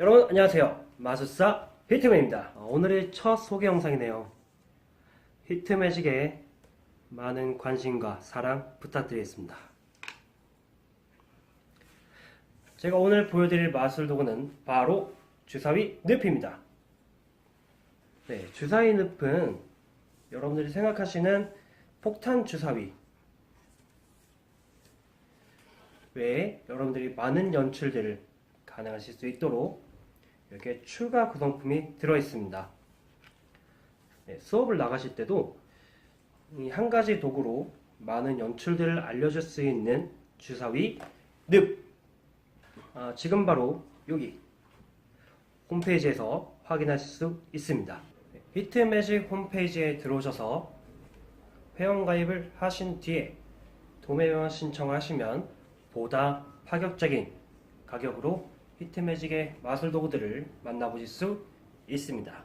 여러분 안녕하세요. 마술사 히트맨입니다. 어, 오늘의 첫 소개 영상이네요. 히트매직에 많은 관심과 사랑 부탁드리겠습니다. 제가 오늘 보여드릴 마술 도구는 바로 주사위 늪입니다. 네, 주사위 늪은 여러분들이 생각하시는 폭탄 주사위 외에 여러분들이 많은 연출들을 가능하실 수 있도록 이렇게 추가 구성품이 들어있습니다. 네, 수업을 나가실 때도 이한 가지 도구로 많은 연출들을 알려줄 수 있는 주사위 늪 아, 지금 바로 여기 홈페이지에서 확인하실 수 있습니다. 네, 히트매직 홈페이지에 들어오셔서 회원가입을 하신 뒤에 도매회원 신청하시면 보다 파격적인 가격으로 히트매직의 마술 도구들을 만나보실 수 있습니다.